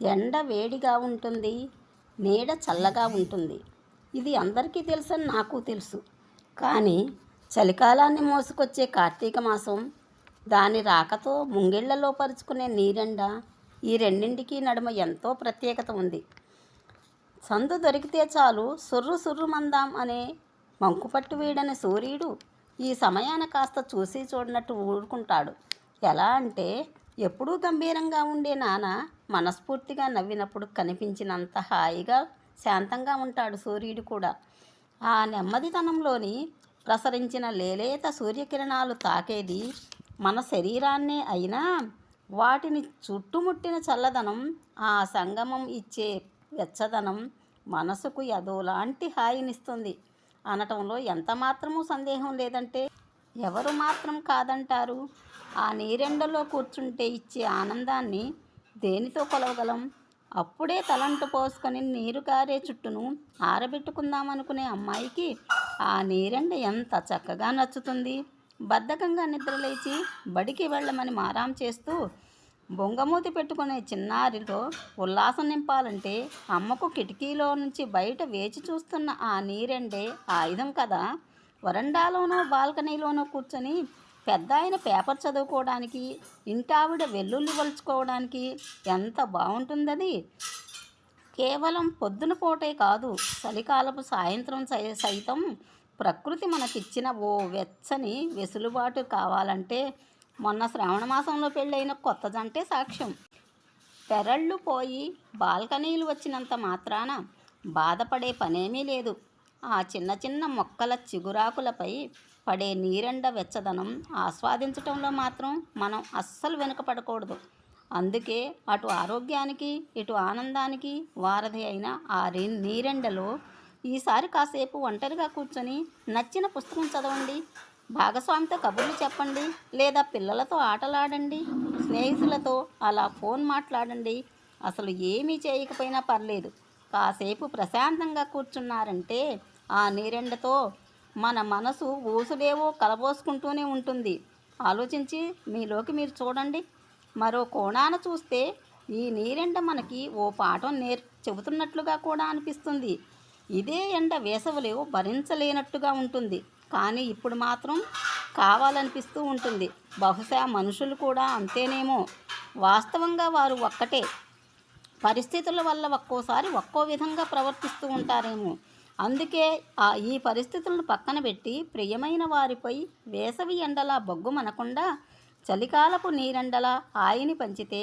ఎండ వేడిగా ఉంటుంది నీడ చల్లగా ఉంటుంది. ఇది అందరికీ తెలుసని నాకు తెలుసు. కానీ చలికాలాన్ని మోసుకొచ్చే కార్తీక మాసం దాని రాకతో ముంగిళ్ళలో పరుచుకునే నీరెండ ఈ రెండింటికి నడుమ ఎంతో ప్రత్యేకత ఉంది. సందు దొరికితే చాలు సుర్రు సుర్రు మందాం అనే మంకుపట్టు వీడని సూర్యుడు ఈ సమయాన కాస్త చూసి చూడనట్టు ఊరుకుంటాడు. ఎలా అంటే ఎప్పుడూ గంభీరంగా ఉండే నాన్న మనస్ఫూర్తిగా నవ్వినప్పుడు కనిపించినంత హాయిగా శాంతంగా ఉంటాడు సూర్యుడు కూడా. ఆ నెమ్మదితనంలోని ప్రసరించిన లేలేత సూర్యకిరణాలు తాకేది మన శరీరాన్నే అయినా వాటిని చుట్టుముట్టిన చల్లదనం ఆ సంగమం ఇచ్చే వెచ్చదనం మనసుకు ఎదోలాంటి హాయినిస్తుంది. అనటంలో ఎంత మాత్రమూ సందేహం లేదంటే ఎవరు మాత్రం కాదంటారు? ఆ నీరెండలో కూర్చుంటే ఇచ్చే ఆనందాన్ని దేనితో కొలవగలం? అప్పుడే తలంటు పోసుకొని నీరు కారే చుట్టూను ఆరబెట్టుకుందామనుకునే అమ్మాయికి ఆ నీరెండ ఎంత చక్కగా నచ్చుతుంది. బద్ధకంగా నిద్రలేచి బడికి వెళ్ళమని మారాం చేస్తూ బొంగమూతి పెట్టుకునే చిన్నారిలో ఉల్లాసం నింపాలంటే అమ్మకు కిటికీలో నుంచి బయట వేచి చూస్తున్న ఆ నీరెండే ఆయుధం కదా. వరండాలోనో బాల్కనీలోనో కూర్చొని పెద్ద ఆయన పేపర్ చదువుకోవడానికి ఇంటావిడ వెల్లుల్లి వలుచుకోవడానికి ఎంత బాగుంటుందది? కేవలం పొద్దున పూటే కాదు చలికాలపు సాయంత్రం సై- సైతం ప్రకృతి మనకిచ్చిన ఓ వెచ్చని వెసులుబాటు కావాలంటే మొన్న శ్రావణ మాసంలో పెళ్ళైన కొత్త జంటే సాక్ష్యం. పెరళ్ళు పోయి బాల్కనీలు వచ్చినంత మాత్రాన బాధపడే పనేమీ లేదు. ఆ చిన్న చిన్న మొక్కల చిగురాకులపై పడే నీరెండ వెచ్చదనం ఆస్వాదించటంలో మాత్రం మనం అస్సలు వెనుకపడకూడదు. అందుకే అటు ఆరోగ్యానికి ఇటు ఆనందానికి వారధి అయిన ఆ నీరెండలో ఈసారి కాసేపు ఒంటరిగా కూర్చొని నచ్చిన పుస్తకం చదవండి. భాగస్వామితో కబుర్లు చెప్పండి లేదా పిల్లలతో ఆటలాడండి స్నేహితులతో అలా ఫోన్ మాట్లాడండి. అసలు ఏమీ చేయకపోయినా పర్లేదు. కాసేపు ప్రశాంతంగా కూర్చున్నారంటే ఆ నీరెండతో మన మనసు ఊసులేవో కలబోసుకుంటూనే ఉంటుంది. ఆలోచించి మీలోకి మీరు చూడండి. మరో కోణాన చూస్తే ఈ నీరెండ మనకి ఓ పాఠం నేర్ చెబుతున్నట్లుగా కూడా అనిపిస్తుంది. ఇదే ఎండ వేసవిలో భరించలేనట్టుగా ఉంటుంది. కానీ ఇప్పుడు మాత్రం కావాలనిపిస్తూ ఉంటుంది. బహుశా మనుషులు కూడా అంతేనేమో. వాస్తవంగా వారు ఒక్కటే. పరిస్థితుల వల్ల ఒక్కోసారి ఒక్కో విధంగా ప్రవర్తిస్తూ ఉంటారేమో. అందుకే ఆ ఈ పరిస్థితులను పక్కన పెట్టి ప్రియమైన వారిపై వేసవి ఎండలా బొగ్గుమనకుండా చలికాలపు నీరెండలా హాయిని పంచితే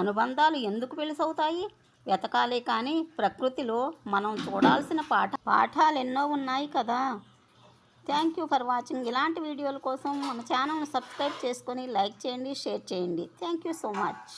అనుబంధాలు ఎందుకు పెలుసవుతాయి? వెతకాలే కానీ ప్రకృతిలో మనం చూడాల్సిన పాఠ పాఠాలు ఎన్నో ఉన్నాయి కదా. థ్యాంక్ యూ ఫర్ వాచింగ్ ఇలాంటి వీడియోల కోసం మన ఛానల్ని సబ్స్క్రైబ్ చేసుకొని లైక్ చేయండి షేర్ చేయండి. Thank you so much